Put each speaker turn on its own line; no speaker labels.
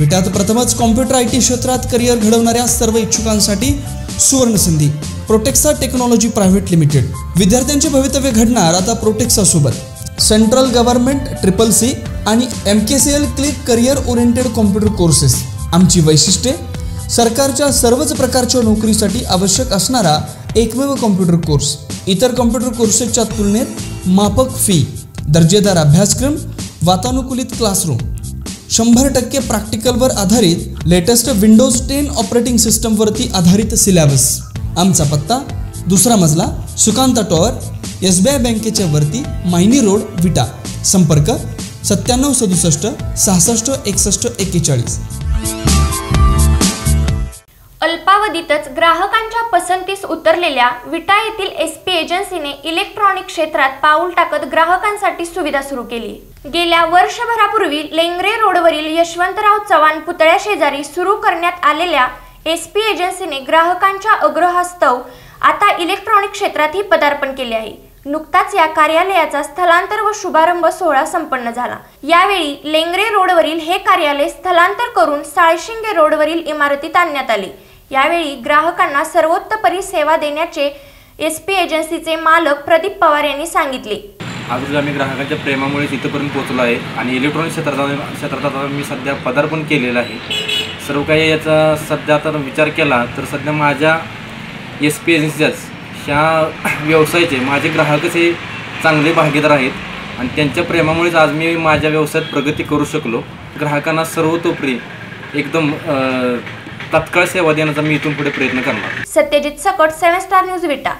विटात प्रथमच computer I T क्षेत्रात career घडवणाऱ्या सर्व इच्छुकांसाठी सुवर्ण संधी प्रोटेक्सा टेक्नॉलॉजी प्रायव्हेट लिमिटेड विद्यार्थ्यांचे भवितव्य घडणार आता प्रोटेक्सा सोबत. सेंट्रल गव्हर्नमेंट ट्रिपल सी आणि M K C L click career oriented computer courses आमची वैशिष्ट्ये सरकारच्या सर्वच प्रकारच्या नोकरीसाठी आवश्यक असणारा एकमेव कॉम्प्युटर कोर्स इतर कॉम्प्युटर कोर्सेसच्या तुलनेत माफक फी दर्जेदार अभ्यासक्रम वातानुकूलित क्लासरूम शंभर टक्के प्रॅक्टिकलवर आधारित लेटेस्ट विंडोज टेन ऑपरेटिंग सिस्टमवरती आधारित सिलॅबस. आमचा पत्ता दुसरा मजला Sukant tower S B I बँकेच्या वरती मायनी रोड विटा. संपर्क सत्त्याण्णव सदुसष्ट सहासष्ट एकसष्ट एक्केचाळीस.
अल्पावधीतच ग्राहकांच्या पसंतीस उतरलेल्या विटा येथील एस पी एजन्सीने इलेक्ट्रॉनिक क्षेत्रात पाऊल टाकत ग्राहकांसाठी सुविधा सुरू केली. गेल्या वर्षभरापूर्वी लेंगरे रोडवरील यशवंतराव चव्हाण पुतळ्या शेजारी सुरू करण्यात आलेल्या एस पी एजन्सीने ग्राहकांच्या अग्रहास्तव आता इलेक्ट्रॉनिक क्षेत्रातही पदार्पण केले आहे. नुकताच या कार्यालयाचा स्थलांतर व शुभारंभ सोहळा संपन्न झाला. यावेळी लेंगरे रोडवरील हे कार्यालय स्थलांतर करून साळशिंगे रोडवरील इमारतीत आणण्यात आले. यावेळी ग्राहकांना सर्वोत्तपरी सेवा देण्याचे एस पी एजन्सीचे मालक प्रदीप पवार यांनी सांगितले.
आज आम्ही ग्राहकांच्या प्रेमामुळे इथंपर्यंत पोहोचलो आहे आणि इलेक्ट्रॉनिक क्षेत्रात क्षेत्रात मी सध्या पदार्पण केलेलं आहे. सर्व काही याचा सध्या आता विचार केला तर सध्या माझ्या एस पी एजन्सीच्याच ह्या व्यवसायाचे माझे ग्राहकच हे चांगले भागीदार आहेत आणि त्यांच्या प्रेमामुळेच आज मी माझ्या व्यवसायात प्रगती करू शकलो. ग्राहकांना सर्वतोपरी एकदम तत्काळ तात्काळ सेवा देण्याचा मी इथून पुढे प्रयत्न करणार.
सत्यजित सकट सेव्हन स्टार न्यूज विटा.